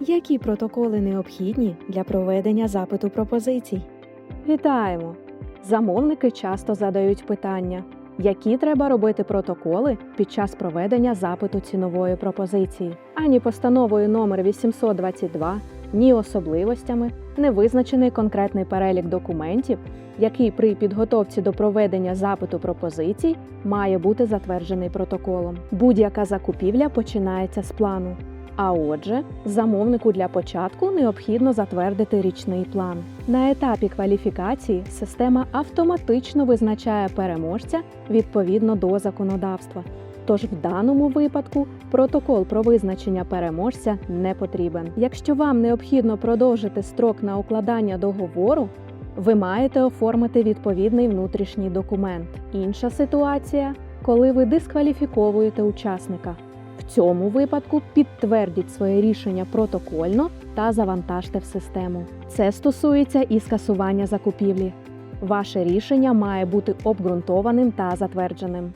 Які протоколи необхідні для проведення запиту пропозицій? Вітаємо! Замовники часто задають питання, які треба робити протоколи під час проведення запиту цінової пропозиції. Ані постановою номер 822, ні особливостями не визначений конкретний перелік документів, який при підготовці до проведення запиту пропозицій має бути затверджений протоколом. Будь-яка закупівля починається з плану. А отже, замовнику для початку необхідно затвердити річний план. На етапі кваліфікації система автоматично визначає переможця відповідно до законодавства. Тож в даному випадку протокол про визначення переможця не потрібен. Якщо вам необхідно продовжити строк на укладання договору, ви маєте оформити відповідний внутрішній документ. Інша ситуація, коли ви дискваліфіковуєте учасника. В цьому випадку підтвердіть своє рішення протокольно та завантажте в систему. Це стосується і скасування закупівлі. Ваше рішення має бути обґрунтованим та затвердженим.